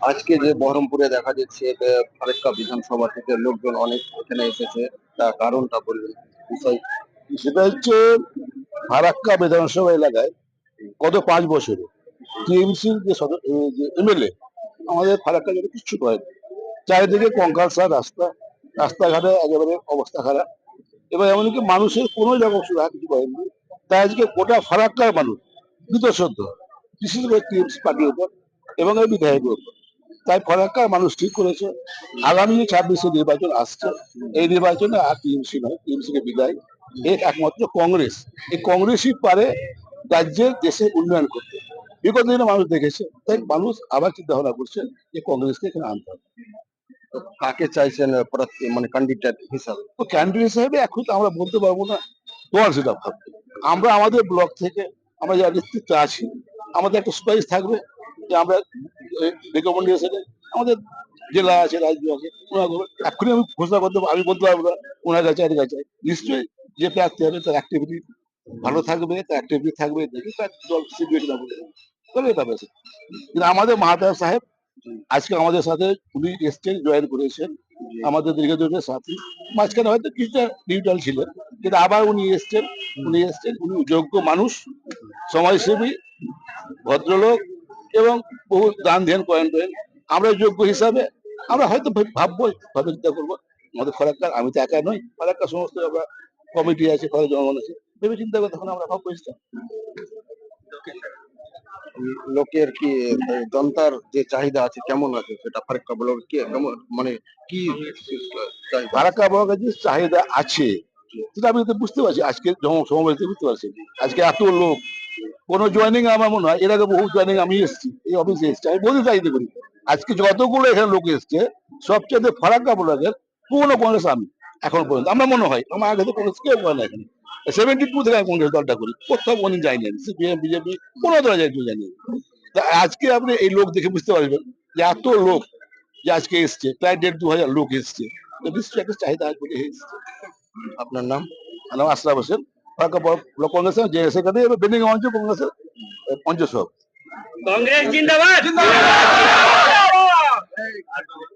আজকে যে বহরমপুরে দেখা যাচ্ছে ফারাক্কা বিধানসভা থেকে লোকজন অনেক এখানে এসেছে। তার কারণটা বলবেন সেটা হচ্ছে ফারাক্কা বিধানসভা এলাকায় গত পাঁচ বছরে টিএমসির যে সদস্য যে এমএলএ আমাদের ফারাক্কা জেলে কিচ্ছু করেনি চারিদিকে কঙ্কালসার রাস্তা রাস্তাঘাটে একেবারে অবস্থা খারাপ। এবার এমনকি মানুষের কোনো রকম সুবিধা কিছু করেনি তাই আজকে গোটা ফারাক্কার মানুষ বিতশ্রদ্ধ করে টিএমসি পার্টির উপর এবং এই বিধায়কের উপর তাই ফারাক্কার মানুষ ঠিক করেছে। আগামী যে ছাব্বিশে নির্বাচন আসছে এই নির্বাচনে আর টিএমসি নয় টিএমসি কে বিদায় এর একমাত্র কংগ্রেস। এই কংগ্রেসই পারে রাজ্যের দেশে উন্নয়ন করতে। বিগত দিনে মানুষ দেখেছে তাই মানুষ আবার চিন্তা ভাবনা করছে যে কংগ্রেসকে এখানে আনতে হবে। কাকে চাইছেন মানে ক্যান্ডিডেট হিসাবে? তো ক্যান্ডিডেট হিসাবে এখন তো আমরা বলতে পারব না। দল সেটা ভাববে আমরা আমাদের ব্লক থেকে আমরা যারা নেতৃত্বে আছি আমাদের একটা সুপারিশ থাকবে যে আমরা রেকমেন্ডেশনে আমাদের জেলা আছে, রাজ্য আছে, ওনারা। এক্ষুনি আমি ঘোষণা করতে আমি বলতে পারব না, ওনার কাছে এর কাছে। নিশ্চয়ই যে প্রার্থী হবে তার অ্যাক্টিভিটি ভালো থাকবে, তার অ্যাক্টিভিটি থাকবে, দেখি তার দল সিবিএটি না তবে এটা বেশি কিন্তু আমাদের মাহাতাব সাহেব, আজকে আমাদের সাথে উনি এসছেন জয়েন করেছেন, আমাদের দীর্ঘদিনের সাথী। মাঝখানে হয়তো কিছুটা নিউট্রাল ছিলেন, কিন্তু আবার উনি এসছেন উনি এসছেন, উনি যোগ্য মানুষ, সমাজসেবী ভদ্রলোক এবং বহু দান ধ্যান করেন করেন। আমরা যোগ্য হিসাবে আমরা হয়তো ভাববো ভাবে চিন্তা করব। আমাদের ফরাক্কার আমি তো একা নই। ফরাক্কার সমস্ত আমরা কমিটি আছে ফরাক জনগণ আছে। ভেবে চিন্তা করে তখন আমরা ভাববো লোকের কি জনতার যে চাহিদা আছে কেমন আছে? সেটা ফারাক্কা ব্লক কি কেমন মানে কি চাহিদা? ফারাক্কা বলার যে চাহিদা আছে সেটা আমি তো বুঝতে পারছি। আজকে সমাবেশে বুঝতে পারছি আজকে এত লোক কোনো জয়েনিং আমার মনে হয়, এর আগে বহু জয়েনিং আমি এসেছি, এই অফিসে এসেছি। আমি বলতে চাইতে করি আজকে যতগুলো এখানে লোক এসছে, সবচেয়ে ফারাক্কা ব্লকের পুরনো কংগ্রেস আমি এখন পর্যন্ত। আমার মনে হয়, আমার আগে তো কংগ্রেস কেউ করে না এখানে সেভেন্টি টু থেকে আমি কংগ্রেস দলটা করি, কোথাও কোনদিন যাইনি সিপিএম বিজেপি কোনো দলে যাই যাইনি। তা আজকে আপনি এই লোক দেখে বুঝতে পারবেন যে এত লোক যে আজকে এসছে, প্রায় দেড় দু হাজার লোক এসছে। নিশ্চয়ই একটা চাহিদা আছে এসছে। আপনার নাম? আমার নাম আশরাফ হোসেন। ফারাক্কা ব্লক কংগ্রেসের যে সেখানে বেন্ডিং অঞ্চল